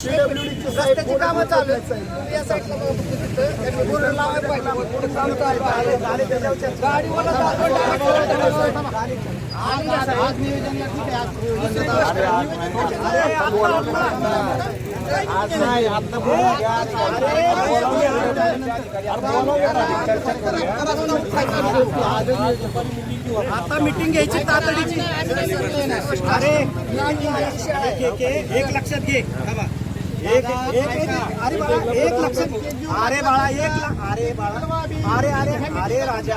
रस्त्याची कामं चालू आहेत. या साईडला लावायला पाहिजे. चालू. गाडीवाला आता आता मीटिंग घ्यायची तातडीची. अरे एक- लक्षात घे. एक एक- अरे बाळा एक लक्षात अरे बाळा एक अरे बाळा. अरे अरे अरे राजा.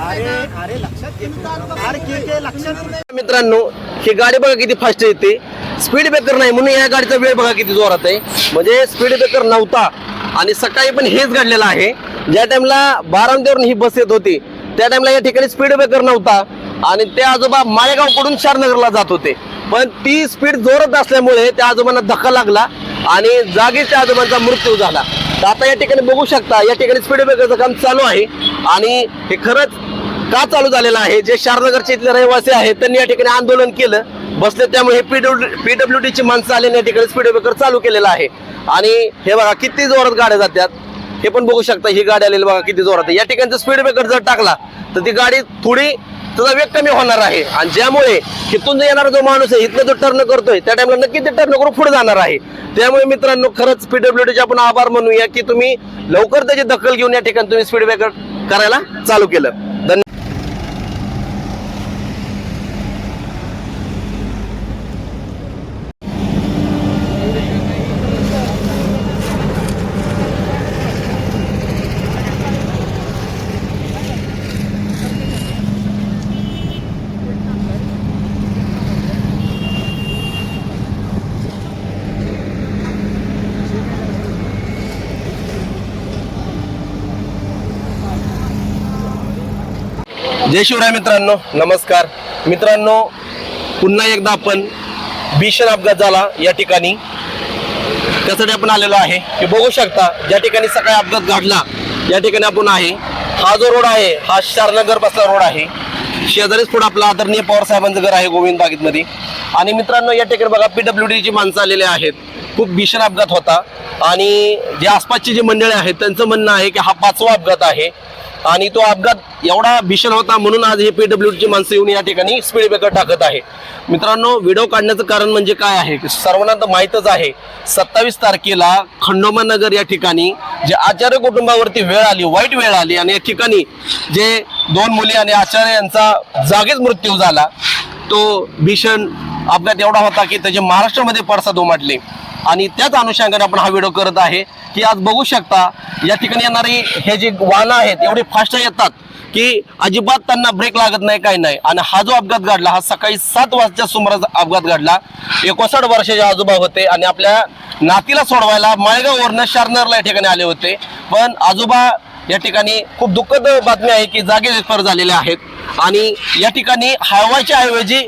अरे अरे लक्षात अरे के के लक्षात मित्रांनो ही गाडी बघा किती फास्ट येते. स्पीड ब्रेकर नाही म्हणून या गाडीचा वेळ बघा किती जोरात आहे. म्हणजे स्पीड ब्रेकर नव्हता. आणि सकाळी पण हेच घडलेलं आहे. ज्या टाइमला बारामतीवरून ही बस येत होती त्या टाइमला या ठिकाणी स्पीड ब्रेकर नव्हता. आणि ते आजोबा माळेगावकडून शारनगरला जात होते. पण ती स्पीड जोरात असल्यामुळे त्या आजोबांना धक्का लागला आणि जागीच त्या आजोबांचा मृत्यू झाला. तर आता या ठिकाणी बघू शकता या ठिकाणी स्पीड ब्रेकरचं काम चालू आहे. आणि हे खरंच का चालू झालेलं आहे? जे शारनगरचे इथले रहिवासी आहेत त्यांनी या ठिकाणी आंदोलन केलं. बसले त्यामुळे पीडब्ल्यू पीडब्ल्यू ची माणसं आले या ठिकाणी स्पीड ब्रेकर चालू केलेलं आहे. आणि हे बघा किती जोरात गाड्या जातात. हे पण बघू शकता ही गाडी आलेली बघा किती जोरात या ठिकाणचं स्पीड ब्रेकर जर टाकला तर ती गाडी थोडी त्याचा वेग कमी होणार आहे. आणि ज्यामुळे इथून जो येणारा जो माणूस आहे इथनं जो टर्न करतोय त्या टाइमला नक्की ते टर्न करून पुढे जाणार आहे. त्यामुळे मित्रांनो खरंच पीडब्ल्यूडीचे आपण आभार मानूया की तुम्ही लवकर त्याची दखल घेऊन या ठिकाणी तुम्ही स्पीड ब्रेकर करायला चालू केलं. धन्यवाद जय शिवराय मित्रांनो नमस्कार. मित्रांनो पुन्हा एकदा आपण भीषण अपघात झाला या ठिकाणी. त्यासाठी आपण आलेलो आहे. की बघू शकता ज्या ठिकाणी सकाळी अपघात घडला या ठिकाणी आपण आहे. हा जो रोड आहे हा शारनगर बसला रोड आहे. शेजारीच पुढे आपला आदरणीय पवार साहेबांचं घर आहे गोविंद बागेतमध्ये. आणि मित्रांनो या ठिकाणी बघा पीडब्ल्यू डीची माणसं आलेली आहेत. खूप भीषण अपघात होता. आणि जे आसपासची जी मंडळी आहेत त्यांचं म्हणणं आहे की हा पाचवा अपघात आहे. आणि तो अपघात एवढा भीषण होता म्हणून आज हे पीडब्ल्यूडीची माणसं येऊन या ठिकाणी स्पीड ब्रेकर टाकत आहे. मित्रांनो व्हिडिओ काढण्याचं कारण म्हणजे काय आहे? की सर्वांना तर माहीतच आहे. सत्तावीस तारखेला खंडोबा नगर या ठिकाणी जे आचार्य कुटुंबावरती वेळ आली वाईट वेळ आली आणि या ठिकाणी जे दोन मुली आणि आचार्य यांचा जागीच मृत्यू झाला तो भीषण अपघात एवढा होता की त्याचे महाराष्ट्रामध्ये पडसाद उमटले. आणि त्याच अनुषंगाने आपण हा व्हिडिओ करत आहे की आज बघू शकता या ठिकाणी येणारी हे जे वाहनं आहेत एवढे फास्ट येतात की अजिबात त्यांना ब्रेक लागत नाही काही नाही. आणि हा जो अपघात घडला हा सकाळी सात वाजच्या सुमारास अपघात घडला. एकोणसाठ वर्षाचे आजोबा होते आणि आपल्या नातीला सोडवायला माळेगाववरनं शारनरला या ठिकाणी आले होते. पण आजोबा या ठिकाणी खूप दुःखद बातमी आहे की जागे रेफर झालेले आहेत. आणि या ठिकाणी हायवाच्या ऐवजी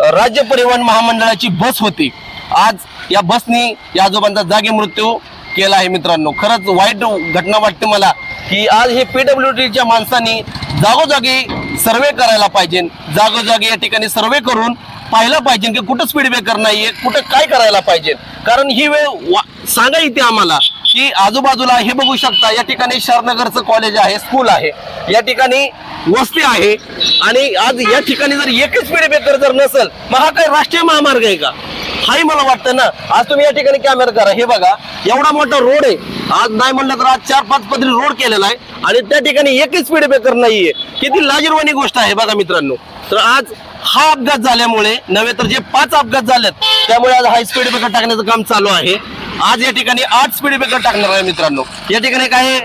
राज्य परिवहन महामंडळाची बस होती. आज या बसनी या आजोबांचा जागी मृत्यू केला आहे मित्रांनो. खरंच वाईट घटना वाटते मला की आज हे पीडब्ल्यू डीच्या माणसांनी जागोजागी सर्वे करायला पाहिजे. जागोजागी या ठिकाणी सर्वे करून पाहिलं पाहिजे की कुठं स्पीड ब्रेकर आहे कुठं काय करायला पाहिजे. कारण ही वेळ वा- सांगा इथे आम्हाला की आजूबाजूला हे बघू शकता या ठिकाणी शरनगरचं कॉलेज आहे स्कूल आहे. या ठिकाणी वस्ती आहे. आणि आज या ठिकाणी जर एकच स्पीड ब्रेकर जर नसेल मग हा काय राष्ट्रीय महामार्ग आहे का? हाही मला वाटतं ना. आज तुम्ही या ठिकाणी कॅमेरा करा. हे बघा एवढा मोठा रोड आहे. आज नाही म्हणलं तर आज चार पाच पदरी रोड केलेला आहे. आणि त्या ठिकाणी एकच स्पीड ब्रेकर नाहीये. किती लाजीरवाणी गोष्ट आहे बघा मित्रांनो. तर आज हा अपघात झाल्यामुळे नव्हे तर जे पाच अपघात झालेत त्यामुळे आज हाय स्पीड ब्रेकर टाकण्याचं काम चालू आहे. आज या ठिकाणी आठ स्पीड ब्रेकर टाकणार आहे मित्रांनो. या ठिकाणी काय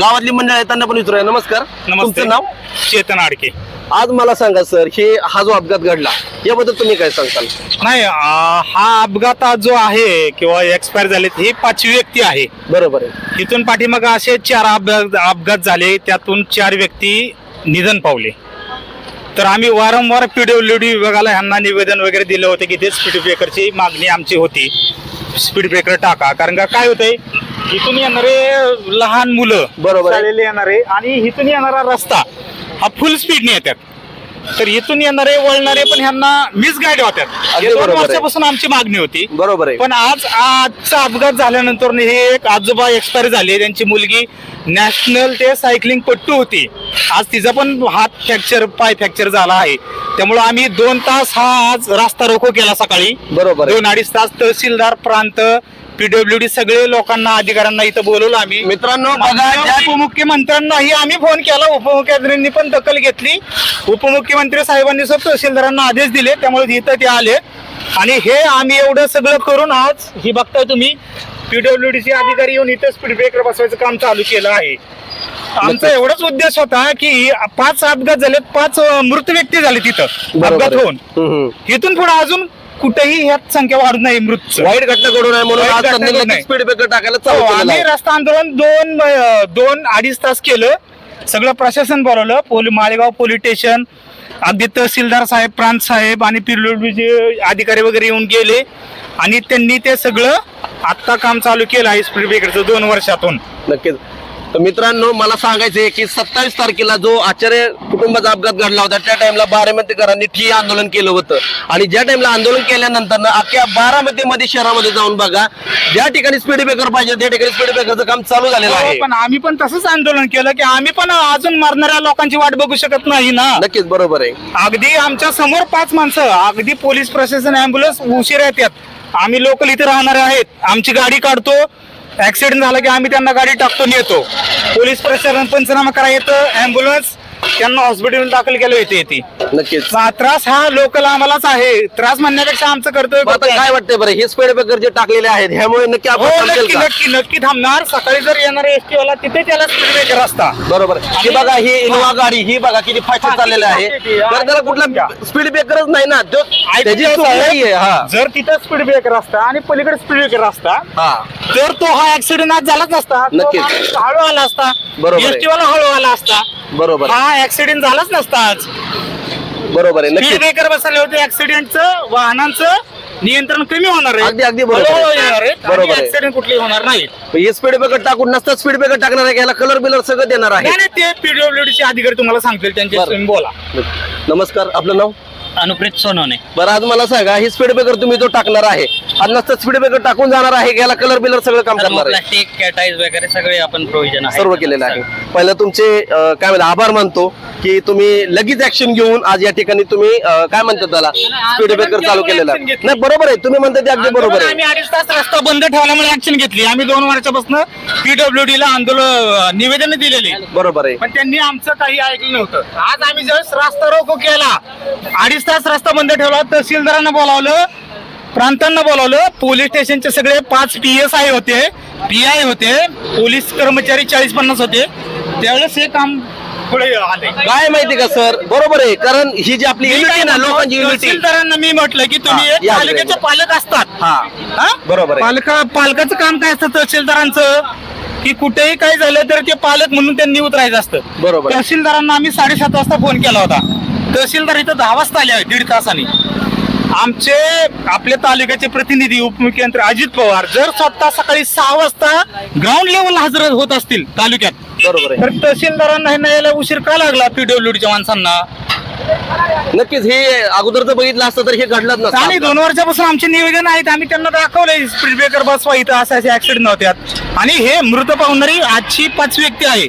गावातली मंडळ आहे त्यांना पण विचारूया. नमस्कार. नमस्ते. तुमचं नाव? चेतन आडके. आज मला सांगा सर हे हा जो अपघात घडला याबद्दल तुम्ही काय सांगताल? नाही आ, हा अपघात जो आहे किंवा एक्सपायर झालेत ही पाचवी व्यक्ती आहे. बरोबर आहे. इथून पाठीमाग असे चार अपघात अपघात झाले त्यातून चार व्यक्ती निधन पावले. तर आम्ही वारंवार पीडब्ल्यू डी विभागाला ह्यांना निवेदन वगैरे दिलं होतं की ते स्पीड ब्रेकरची मागणी आमची होती. स्पीड ब्रेकर टाका. कारण का काय होतंय इथून येणारे लहान मुलं बरोबर आहे. शाळेला येणारे आणि इथून येणारा रस्ता हा फुल स्पीडने येतात. तर इथून येणारे वळणारे पण ह्यांना मिस गाईड होत्यात अगदी हे दोन. वर्षापासून आमची मागणी होती. बरोबर आहे. पण आज आजचा अपघात झाल्यानंतर हे एक आजोबा एक्सपायर झाले. त्यांची मुलगी नॅशनल ते सायकलिंग पट्टू होती. आज तिचा पण हात फ्रॅक्चर पाय फ्रॅक्चर झाला आहे. त्यामुळे आम्ही दोन तास हा आज रास्ता रोको केला सकाळी. बरोबर आहे. दोन अडीच तास तहसीलदार प्रांत पीडब्ल्यूडी सगळे लोकांना अधिकाऱ्यांना इथं बोलवलं आम्ही. मित्रांनो बघा माननीय ज्या उपमुख्यमंत्र्यांनाही आम्ही फोन केला उपमुख्यमंत्र्यांनी पण दखल घेतली. उपमुख्यमंत्री साहेबांनी सुद्धा तहसीलदारांना आदेश दिले त्यामुळे इथं ते आले. आणि हे आम्ही एवढं सगळं करून आज ही बघताय तुम्ही पीडब्ल्यूडीचे अधिकारी येऊन इथं स्पीड ब्रेकर बसवायचं काम चालू केलं आहे. आमचा एवढाच उद्देश होता की पाच अपघात झालेत पाच मृत व्यक्ती झाले तिथं अपघात आहे. होऊन. इथून पुढे अजून कुठेही ह्यात संख्या वाढत नाही मृत वाईट घटना घडू नये म्हणून. स्पीड ब्रेकर टाकायला हो, आम्ही आहे. रस्ता आंदोलन दोन दोन अडीच तास केलं. सगळं प्रशासन बोलवलं. पोली माळेगाव पोलीस स्टेशन अगदी तहसीलदार साहेब प्रांत साहेब आणि पिरलोडचे अधिकारी वगैरे येऊन गेले आणि त्यांनी ते सगळं आत्ता काम चालू केलं आहे. स्पीड ब्रेकरचं दोन वर्षातून. नक्कीच. तर मित्रांनो मला सांगायचंय की सत्तावीस तारखेला जो आचार्य कुटुंबाचा अपघात घडला होता त्या टाइमला बारामतीकरांनी ठिय्या आंदोलन केलं होतं. आणि ज्या टाइमला आंदोलन केल्यानंतर अख्ख्या बारामतीमध्ये शहरामध्ये जाऊन बघा ज्या ठिकाणी स्पीड ब्रेकर पाहिजे त्या ठिकाणी स्पीड ब्रेकरचं काम चालू झालेलं आहे. हो, पण आम्ही पण तसंच आंदोलन केलं की आम्ही पण अजून मरणाऱ्या लोकांची वाट बघू शकत नाही ना. नक्कीच बरोबर आहे. अगदी आमच्यासमोर पाच माणसं अगदी पोलीस प्रशासन अँब्युलन्स उशीर येतात. आम्ही लोकल इथे राहणारे आहेत. आमची गाडी काढतो ऍक्सिडेंट झाला की आम्ही त्यांना गाडी टाकतो नेतो पोलीस प्रशासन पंचनामा करायचं येतं त्यांना हॉस्पिटल दाखल केलं येते येते नक्कीच. त्रास हा लोकल आम्हालाच आहे. त्रास म्हणण्यापेक्षा आमचं कर्तव्य मग आता काय वाटतंय बरं? हे स्पीड ब्रेकर जे टाकलेले आहेत ह्यामुळे नक्की हो आपण थांबेल नक्की का? नक्की नक्की थांबणार. सकाळी जर येणार एसटी वाला तिथे त्याला स्पीड ब्रेकर असता. बरोबर. ही बघा ही इनोवा गाडी ही बघा किती फास्ट हा, चाललेली आहे. तर त्याला कुठला स्पीड ब्रेकरच नाही ना. तो त्याची चूक नाहीये हा. जर तिथं स्पीड ब्रेकर असता आणि पलीकडे स्पीड ब्रेकर असता हा. तर तो हा ऍक्सिडेंट आज झालाच नसता तो नक्कीच. माणूस हळू आला असता बरोबर आहे. एसटी वाला हळू आला असता बरोबर. हा ऍक्सिडेंट झालाच नसता आज. बरोबर आहे ब्रेकर बसवले होते ऍक्सिडेंटचं वाहनांचं नियंत्रण कमी होणार आहे. अगदी- अगदी बरोबर आहे. हळूहळू येणार आहे. बरोबर आहे. ऍक्सिडेंट कुठले होणार नाही. हे स्पीड ब्रेकर टाकून नसतं स्पीड ब्रेकर टाकणार आहे याला कलर बिलर सगळं देणार आहे. नाही नाही, ते पीडब्ल्यूडी चे अधिकारी तुम्हाला सांगतील त्यांचे बरं. तुम्ही बोला. नमस्कार आपलं नाव? अनुप्रीत सोनवणे. बरं आज मला सांगा ही स्पीड ब्रेकर तुम्ही जो टाकणार आहे आज नसतं स्पीड ब्रेकर टाकून जाणार आहे याला कलर बिलर सगळं काम करणार आहे? प्लास्टिक कॅटाईज वगैरे सगळे आपण प्रोव्हिजन आहे सर्व केलेलं आहे. पहिलं तुमचे अं, काय म्हणतात आभार मानतो की तुम्ही लगेच ऍक्शन घेऊन आज या ठिकाणी तुम्ही अं, काय म्हणतात त्याला स्पीड ब्रेकर चालू केलेला आहे. नाही बरोबर आहे तुम्ही म्हणता ते अगदी बरोबर आहे. आम्ही अडीच तास रस्ता बंद ठेवल्यामुळे ऍक्शन घेतली. आम्ही दोन वर्षापासून पीडब्ल्यूडी ला आंदोलन निवेदन दिलेले. बरोबर आहे. पण त्यांनी आमचं काही ऐकलं नव्हतं. आज आम्ही ज्यावेळेस रस्ता रोको केला अडीच तास रस्ता बंद ठेवला तहसीलदारांना बोलावलं प्रांतांना बोलावलं पोलीस स्टेशनचे सगळे पाच पी एस आय होते पी आय होते पोलीस कर्मचारी चाळीस पन्नास होते. त्यावेळेस हे काम पुढे आले. काय माहिती का सर? बरोबर आहे कारण ही जी आपली युनिटी ना लोकांची युनिटी तहसीलदारांना मी म्हटलं की तुम्ही एक या तालुक्याचे इकडे. पालक असतात. हा हा? बरोबर आहे. पालका पालकाचं काम काय असतं तहसीलदारांचं? की कुठेही काय झालं तर ते पालक म्हणून त्यांनी उतरायचं असतं. बरोबर आहे. तहसीलदारांना आम्ही साडेसात वाजता फोन केला होता. तहसीलदार इथं दहा वाजता आले आहेत दीड तासाने. आमचे आपल्या तालुक्याचे प्रतिनिधी उपमुख्यमंत्री अजित पवार जर स्वतः सकाळी सहा वाजता ग्राउंड लेवल हजर होत असतील तालुक्यात बरोबर आहे. तर तहसीलदारांना हे यायला उशीर का लागला पीडब्ल्यूडीच्या माणसांना? नक्कीच हे अगोदर जर बघितलं असतं तर हे घडलंच आणि नसतं दोन वर्षापासून आमचे निवेदन आहेत आम्ही त्यांना दाखवलंय स्पीड ब्रेकर बसवा इथं असे असे ऍक्सिडेंट नव्हत्यात आणि हे मृत पावणारी आजची पाच व्यक्ती आहे.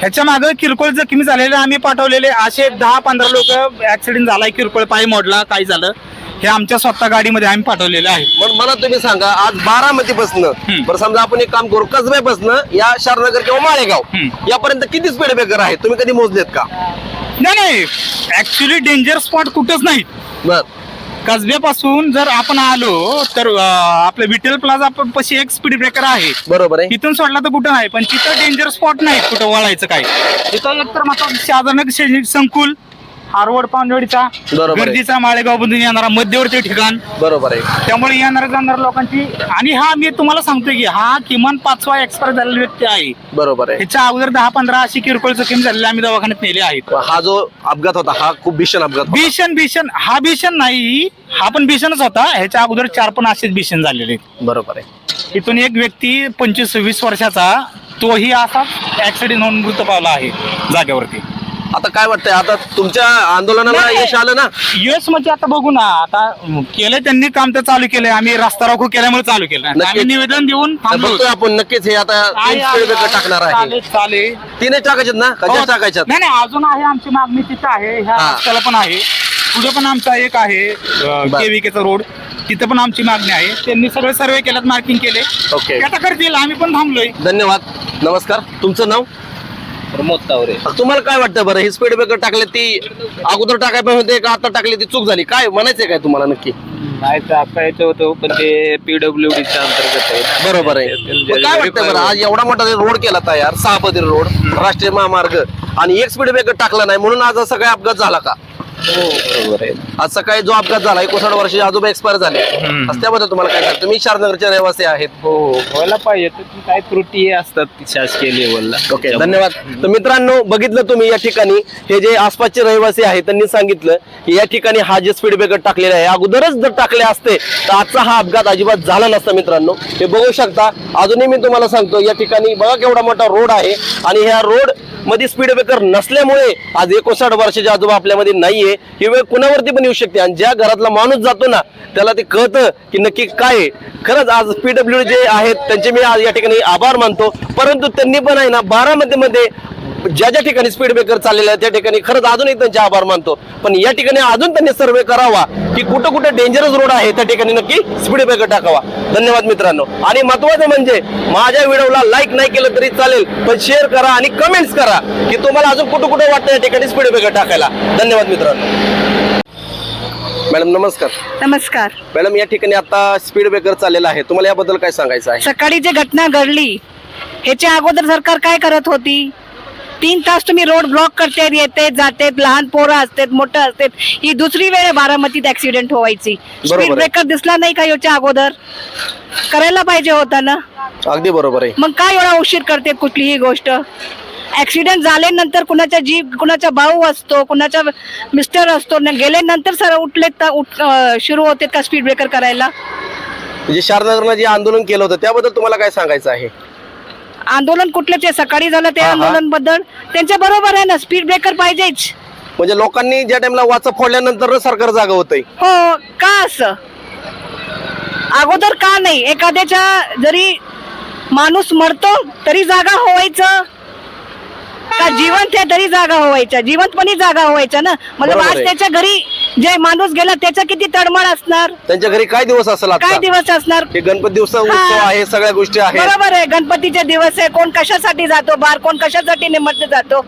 ह्याच्या मागे किरकोळ जखमी झालेले आम्ही पाठवलेले. असे दहा पंधरा लोक ऍक्सिडेंट झालाय किरकोळ पाय मोडला काय झालं हे आमच्या स्वतः गाडीमध्ये आम्ही पाठवलेले आहे. मग मला तुम्ही सांगा आज बारामती बसणं बरं समजा आपण एक काम करू कसब्यापासनं या शारनगर किंवा माळेगाव. यापर्यंत किती स्पीड ब्रेकर आहे तुम्ही कधी मोजलेत का? नाही नाही. ऍक्च्युली डेंजर स्पॉट कुठंच नाही. बर. कसब्यापासून जर आपण आलो तर अं, आपलं विठ्ठल प्लाझा प- पशी एक स्पीड ब्रेकर आहे. बरोबर आहे. तिथून सोडला तर कुठं नाही पण तिथं डेंजर स्पॉट नाही कुठं वळायचं काय तिथं एकतर मात्र साधारण शैक्षणिक संकुल हारवड पावनवाडीचा बरोबर आहे. गर्दीचा माळेगाव बंधून येणारा मध्यवर्ती ठिकाण. बरोबर आहे. त्यामुळे येणाऱ्या जाणाऱ्या लोकांची आणि हा मी तुम्हाला सांगतोय की हा किमान पाचवा एक्सपायर झालेला व्यक्ती आहे. बरोबर आहे. ह्याच्या अगोदर दहा पंधरा अशी किरकोळ जखमी झालेली आम्ही दवाखान्यात नेले आहेत. हा जो अपघात होता हा खूप भीषण अपघात होता. भीषण भीषण हा भीषण नाही हा पण भीषणच होता. ह्याच्या अगोदर चार पण असेच भीषण झालेले आहेत. बरोबर आहे. इथून एक व्यक्ती पंचवीस सव्वीस वर्षाचा तोही असा ऍक्सिडेंट होऊन मृत पावला आहे जागेवरती. आता काय वाटतंय? आता तुमच्या आंदोलनाला नाही. यश आलं ना? यश म्हणजे आता बघू ना आता अं, केलंय त्यांनी काम तर चालू केलंय. आम्ही रस्ता रोको केल्यामुळे चालू केलं. आम्ही निवेदन देऊन तर थांबलो बघतोय आपण नक्कीच हे आता आहे, तीन आहे, स्पीड ब्रेकर टाकणार आहे. चालेल चालेल. तीनच टाकायच्यात ना? का हो. जास्त टाकायच्यात? नाही नाही अजून आहे आमची मागणी तिथं आहे. ह्या हा. रस्त्याला पण आहे. पुढे पण आमचा एक आहे बर. केविकेचा रोड. तिथं पण आमची मागणी आहे. त्यांनी सगळे सर्वे केल्यात मार्किंग केले. ओके. ते आता करतील. आम्ही पण थांबलोय. धन्यवाद. नमस्कार. तुमचं नाव? प्रमोद तावरे. तुम्हाला काय वाटतं बरं? ही स्पीड ब्रेकर टाकले ती अगोदर टाकाय पाहिजे होते का आता टाकली ती चूक झाली? काय म्हणायचंय काय तुम्हाला नक्की? नाही टाकायचं होतं पण ते पीडब्ल्यू डीच्या अंतर्गत आहे ना. बरोबर आहे. मग काय वाटतं बरं? आज एवढा मोठा रोड केला तयार सहा पदरी रोड राष्ट्रीय महामार्ग आणि एक स्पीड ब्रेकर टाकला नाही म्हणून आज काय अपघात झाला का? बरोबर आहे. आज सकाळी जो अपघात झाला एकोणसाठ वर्षाचे आजोबा एक्सपायर झाले. आज त्याबद्दल तुम्हाला काय सांगतो? तुम्ही शारनगरचे रहिवासी आहेत. हो व्हायला पाहिजे काय त्रुटी असतात ती शासकीय लेवलला ओके धन्यवाद. तर मित्रांनो बघितलं तुम्ही या ठिकाणी हे जे आसपासचे रहिवासी आहेत त्यांनी सांगितलं की या ठिकाणी हा जे स्पीड ब्रेकर टाकलेला आहे अगोदरच जर टाकले असते तर आजचा हा अपघात अजिबात झाला नसता मित्रांनो. हे बघू शकता. अजूनही मी तुम्हाला सांगतो या ठिकाणी बघा केवढा मोठा रोड आहे. आणि ह्या रोड मध्ये स्पीड ब्रेकर नसल्यामुळे आज एकोणसाठ वर्षाचे आजोबा आपल्यामध्ये नाहीये. ही वेळ कुणावरती पण येऊ शकते. आणि ज्या घरातला माणूस जातो ना त्याला ते कळतं की नक्की काय खरंच आज पीडब्ल्यू जे आहेत त्यांचे मी आज या ठिकाणी आभार मानतो. परंतु त्यांनी पण आहे ना बारामतीमध्ये ज्या ज्या ठिकाणी स्पीड ब्रेकर चाललेले आहेत त्या ठिकाणी खरंच अजूनही त्यांचे आभार मानतो. पण या ठिकाणी अजून त्यांनी सर्वे करावा की कुठं कुठं डेंजरस रोड आहे त्या ठिकाणी नक्की स्पीड ब्रेकर टाकावा. धन्यवाद मित्रांनो. आणि महत्वाचं म्हणजे माझ्या व्हिडिओला लाईक नाही केलं तरी चालेल पण शेअर करा आणि कमेंट्स करा की तुम्हाला अजून कुठं कुठं वाटतं या ठिकाणी स्पीड ब्रेकर टाकायला. धन्यवाद मित्रांनो. मॅडम नमस्कार. नमस्कार. मॅडम या ठिकाणी आता स्पीड ब्रेकर चाललेला आहे. तुम्हाला याबद्दल काय सांगायचं आहे? सकाळी जी घटना घडली ह्याच्या अगोदर सरकार काय करत होती? तीन तास तुम्ही रोड ब्लॉक करते येते जाते लहान पोरं असतात मोठं असतात. ही दुसरी वेळ आहे बारामतीत ऍक्सिडेंट व्हायची. बरोबर स्पीड आहे. ब्रेकर दिसला नाही का याच्या अगोदर? करायला पाहिजे होता ना? अगदी बरोबर आहे. मग काय एवढा उशीर करते कुठलीही गोष्ट? ऍक्सिडेंट झाल्यानंतर कुणाचा जीव कुणाचा भाऊ असतो कुणाचा मिस्टर असतो न गेल्यानंतर सर उठले तर उठ अं, सुरू होते का स्पीड ब्रेकर करायला? म्हणजे शारनगरला जे आंदोलन केलं होतं त्याबद्दल तुम्हाला काय सांगायचं आहे? आंदोलन कुठलं ते सकाळी झालं ते हा, हा. आंदोलनबद्दल त्यांच्या बरोबर आहे ना स्पीड ब्रेकर पाहिजेच. म्हणजे लोकांनी ज्या टाइमला वाचा फोडल्यानंतर सरकार जागा होतंय. हो का असं? अगोदर का नाही? एखाद्याच्या जरी माणूस मरतो तरी जागा व्हायचं का जिवंत आहे तरी जागा व्हायच्या जिवंतपणी जागा व्हायच्या ना? मतलब बरोबर आज आहे. त्याच्या घरी जे माणूस गेला त्याचा किती तडमड असणार? त्यांच्या घरी काय दिवस असेल काय दिवस असणार? हे गणपती उत्सव हा. आहे सगळ्या गोष्टी आहेत. बरोबर आहे गणपतीचे दिवस आहे कोण कशासाठी जातो बार कोण कशासाठी निमंत्रण जातो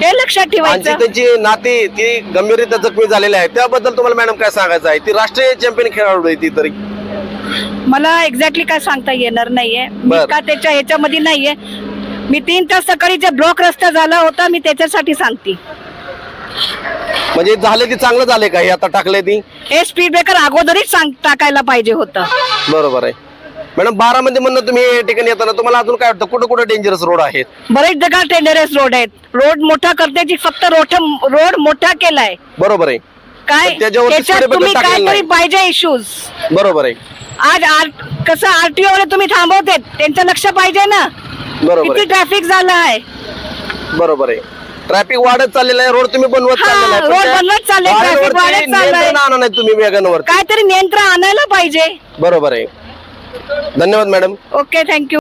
हे लक्षात आणि ठेवायचं त्यांची नाती ती गंभीररित्या जखमी झालेली आहे. त्याबद्दल तुम्हाला मॅडम काय सांगायचं आहे? ती राष्ट्रीय चॅम्पियन खेळाडू आहे ती तरी. मला एक्झॅक्टली काय सांगता येणार नाहीये. मी बर. का त्याच्या ह्याच्यामध्ये नाहीये. मी तीन तास सकाळी जे ब्लॉक रस्ता झाला होता मी त्याच्यासाठी सांगते. म्हणजे झाले ती चांगलं झाले का हे आता टाकले ती? हे स्पीड ब्रेकर अगोदरच सांग टाकायला पाहिजे होतं. बरोबर आहे. मॅडम बारामध्ये म्हणणं तुम्ही या ठिकाणी येताना तुम्हाला अजून काय वाटतं? कुठं कुठं डेंजरस रोड आहेत? बरेच जगा टेंडरस रोड आहेत? रोड मोठा करण्याची फक्त रोड रोड मोठा केलाय. बरोबर आहे. काय? पण त्याच्यावरती त्याच्यात speed breaker तुम्ही टाकलेलं काहीतरी नाही. पाहिजे इश्यूज बरोबर आहे. आज आर कसं आरटीओ तुम्ही थांबवते त्यांचं लक्ष पाहिजे ना. बरोबर किती आहे. ट्रॅफिक झालं आहे. बरोबर आहे. ट्रॅफिक वाढत चाललेलं आहे. रोड तुम्ही बनवत चाललेला आहे. पण रोड त्या बनवत चाललंय, traffic वाढीवरती वाढत चाललंय. नियंत्रण आणा नाही तुम्ही वेगांवर काहीतरी नियंत्रण आणायला पाहिजे. बरोबर आहे. धन्यवाद मॅडम ओके थँक्यू